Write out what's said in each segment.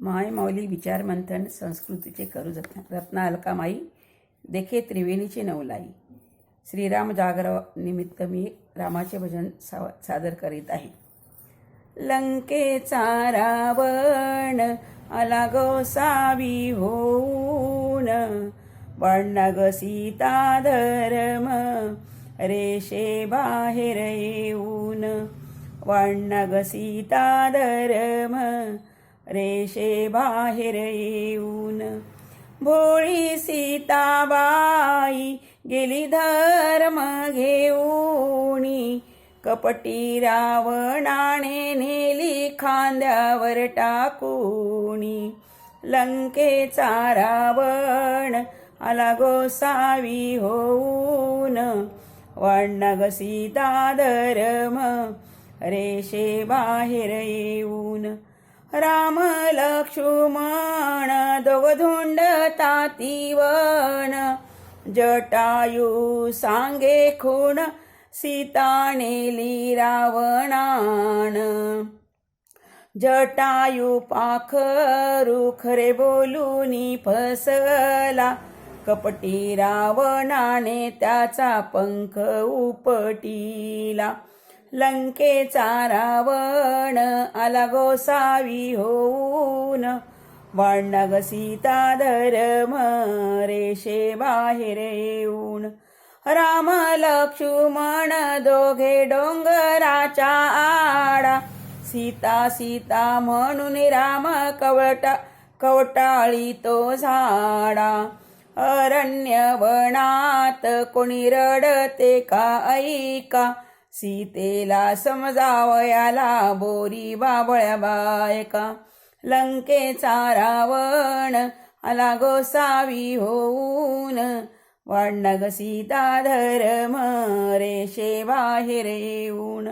माय विचारमंथन संस्कृतीचे करू रत्न रत्ना अलकामाई देखे त्रिवेणीची नवलाई. श्रीराम जागरव निमित्त मी रामाचे भजन सा सादर करीत आहे. लंकेचा रावण आला गो सावी होऊन वाढला ग सीता धर्म रेषे बाहेर येऊन वाढला ग सीता धर्म रेषे बाहेर येऊन भोळी सीताबाई गेली धर्म घेऊणी कपटी रावणाने नेली खांद्यावर टाकूणी लंकेचा रावण आला गोसावी होऊन. वाढला ग सीता धर्म रेषे बाहेर येऊन राम लक्ष्मण दोघधुंड तातीवन जटायू सांगे खूण सीता नेली रावणान जटायू पाखरू खरे बोलूनी फसला कपटी रावणाने त्याचा पंख उपटीला. लंकेचा रावण आला गोसावी होऊन. वाणग सीता धर्म रेषे बाहेर येऊन राम लक्ष्मण दोघे डोंगराच्या आडा. सीता सीता म्हणून राम कवटा कवटाळी तो झाडा. अरण्य वनात कोणी रडते का ऐका? सीतेला समजावयाला बोरी बाबळ्या बायका. लंकेचा रावण आला गोसावी होऊन. वाढला ग सीता धर्म रेषे बाहेर येऊन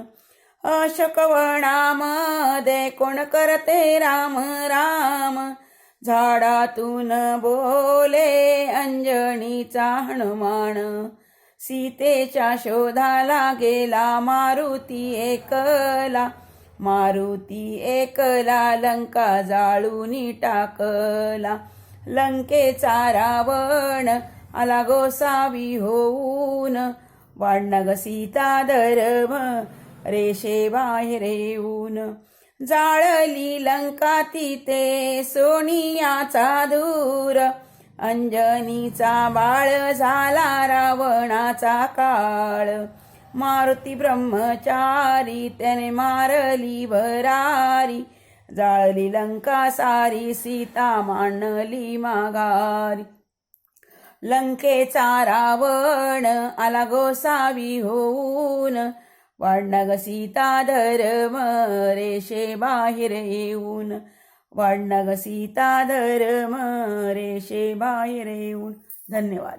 अशकवणामध्ये कोण करते राम राम. झाडातून बोले अंजनीचा हनुमान. सीतेच्या शोधाला गेला मारुती एकला. मारुती एकला लंका जाळूनी टाकला. लंकेचा रावण आला गोसावी होऊन. वाढला ग सीता धर्म रेषे बाहेर येऊन. जाळली लंका तिथे सोनियाचा दूर. अंजनीचा बाळ झाला रावणाचा काळ. मारुती ब्रह्मचारी त्याने मारली भरारी जाळली लंका सारी सीता मांडली माघारी. लंकेचा रावण आला गोसावी होऊन. वाढला सीता धर्म रेषे बाहेर येऊन. वाढणग सीता धर्म रेषे बाहेर येऊन. धन्यवाद.